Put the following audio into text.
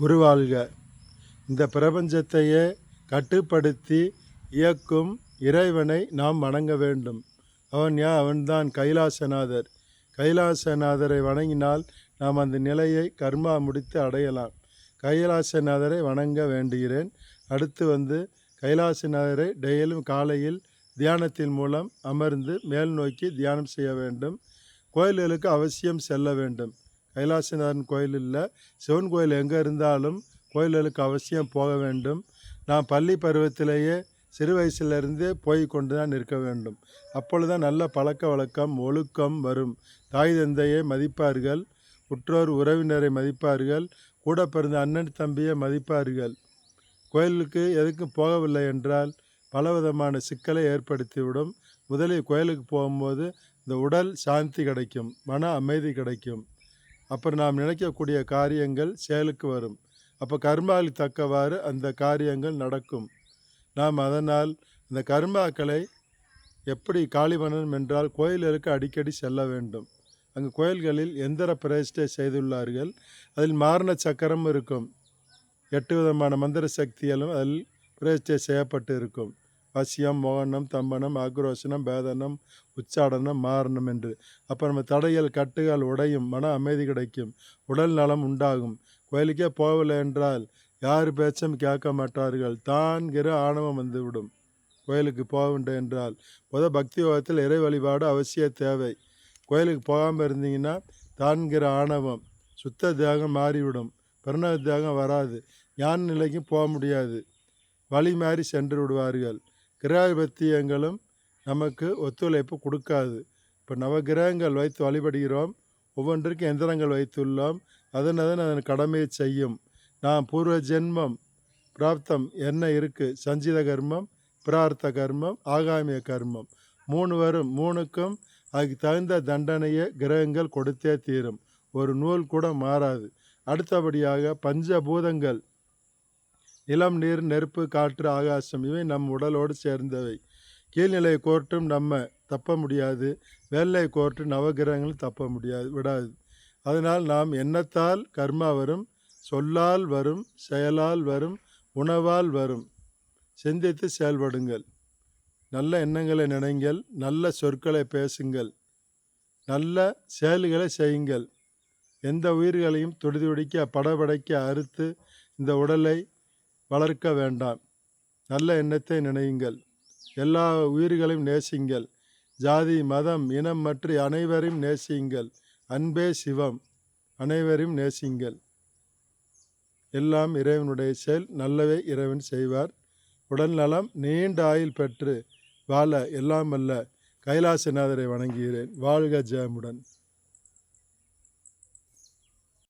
குருவாழ்க இந்த பிரபஞ்சத்தையே கட்டுப்படுத்தி இயக்கும் இறைவனை நாம் வணங்க வேண்டும். அவன் யா அவன்தான் கைலாசநாதர். கைலாசநாதரை வணங்கினால் நாம் அந்த நிலையை கர்மா முடித்து அடையலாம். கைலாசநாதரை வணங்க வேண்டுகிறேன். அடுத்து வந்து கைலாசநாதரை டெய்லியும் காலையில் தியானத்தின் மூலம் அமர்ந்து மேல் நோக்கி தியானம் செய்ய வேண்டும். கோயில்களுக்கு அவசியம் செல்ல வேண்டும். கைலாசநாதன் கோயில் இல்லை. சிவன் கோயில் எங்கே இருந்தாலும் கோயில்களுக்கு அவசியம் போக வேண்டும். நான் பள்ளி பருவத்திலேயே சிறு வயசிலிருந்தே போய் கொண்டு தான் இருக்க வேண்டும். அப்பொழுதுதான் நல்ல பழக்க வழக்கம் ஒழுக்கம் வரும். தாய் தந்தையை மதிப்பார்கள் உற்றோர் உறவினரை மதிப்பார்கள் கூட பிறந்த அண்ணன் தம்பியை மதிப்பார்கள். கோயிலுக்கு எதுக்கும் போகவில்லை என்றால் பலவிதமான சிக்கலை ஏற்படுத்திவிடும். முதலில் கோயிலுக்கு போகும்போது இந்த உடல் சாந்தி கிடைக்கும் மன அமைதி கிடைக்கும். அப்புறம் நாம் நினைக்கக்கூடிய காரியங்கள் செயலுக்கு வரும். அப்போ கர்மாவுக்கு தக்கவாறு அந்த காரியங்கள் நடக்கும். நாம் அதனால் இந்த கர்மாக்களை எப்படி காலி பண்ணணும் என்றால் கோயில்களுக்கு அடிக்கடி செல்ல வேண்டும். அங்கு கோயில்களில் எந்திர பிரதிஷ்டை செய்துள்ளார்கள். அதில் மாரண சக்கரம் இருக்கும். எட்டு விதமான மந்திர சக்திகளும் அதில் பிரதிஷ்டை செய்யப்பட்டு இருக்கும். வசியம் மோகனம் தம்பனம் ஆக்ரோஷனம் பேதனம் உச்சாடனம் மாரணம் என்று. அப்போ நம்ம தடைகள் கட்டுகள் உடையும் மன அமைதி கிடைக்கும். உடல் நலம் உண்டாகும். கோயிலுக்கே போகவில்லை என்றால் யார் பேச்சும் கேட்க மாட்டார்கள். தான்கிற ஆணவம் வந்துவிடும். கோயிலுக்கு போக வேண்டும் என்றால் முத பக்தி யோகத்தில் இறை வழிபாடு அவசிய தேவை. கோயிலுக்கு போகாமல் இருந்தீங்கன்னா தான்கிற ஆணவம் சுத்த தியாகம் மாறிவிடும். பிரணவ தியாகம் வராது. ஞான நிலைக்கும் போக முடியாது. வழி மாறி சென்று விடுவார்கள். கிரகாதிபத்தியங்களும் நமக்கு ஒத்துழைப்பு கொடுக்காது. இப்போ நவகிரகங்கள் வைத்து வழிபடுகிறோம். ஒவ்வொன்றுக்கும் எந்திரங்கள் வைத்துள்ளோம். அதன் அதன் அதன் கடமையை செய்யும். நாம் பூர்வ ஜென்மம் பிராப்தம் என்ன இருக்குது சஞ்சித கர்மம் பிரார்த்த கர்மம் ஆகாமிய கர்மம். மூணு வரும். மூணுக்கும் அதுக்கு தகுந்த தண்டனையை கிரகங்கள் கொடுத்தே தீரும். ஒரு நூல் கூட மாறாது. அடுத்தபடியாக பஞ்சபூதங்கள். நிலம் நீர் நெருப்பு காற்று ஆகாசம் இவை நம் உடலோடு சேர்ந்தவை. கீழ்நிலை கோர்ட்டும் நம்ம தப்ப முடியாது. வேலை கோர்ட்டு நவகிரகங்களும் தப்ப முடியாது விடாது. அதனால் நாம் எண்ணத்தால் கர்மா வரும் சொல்லால் வரும் செயலால் வரும் உணவால் வரும். சிந்தித்து செயல்படுங்கள். நல்ல எண்ணங்களை நினைங்கள் நல்ல சொற்களை பேசுங்கள் நல்ல செயல்களை செய்யுங்கள். எந்த உயிர்களையும் துடிதுடிக்க படபடைக்க அறுத்து இந்த உடலை வளர்க்க வேண்டாம். நல்ல எண்ணத்தை நினையுங்கள். எல்லா உயிர்களையும் நேசியுங்கள் ஜாதி மதம் இனம் மற்ற அனைவரையும் நேசியுங்கள். அன்பே சிவம். அனைவரையும் நேசியுங்கள். எல்லாம் இறைவனுடைய செயல். நல்லவே இறைவன் செய்வார். உடல் நலம் நீண்ட ஆயுள் பெற்று வாழ எல்லாம் அல்ல. கைலாசநாதரை வணங்குகிறேன். வாழ்க ஜெயமுடன்.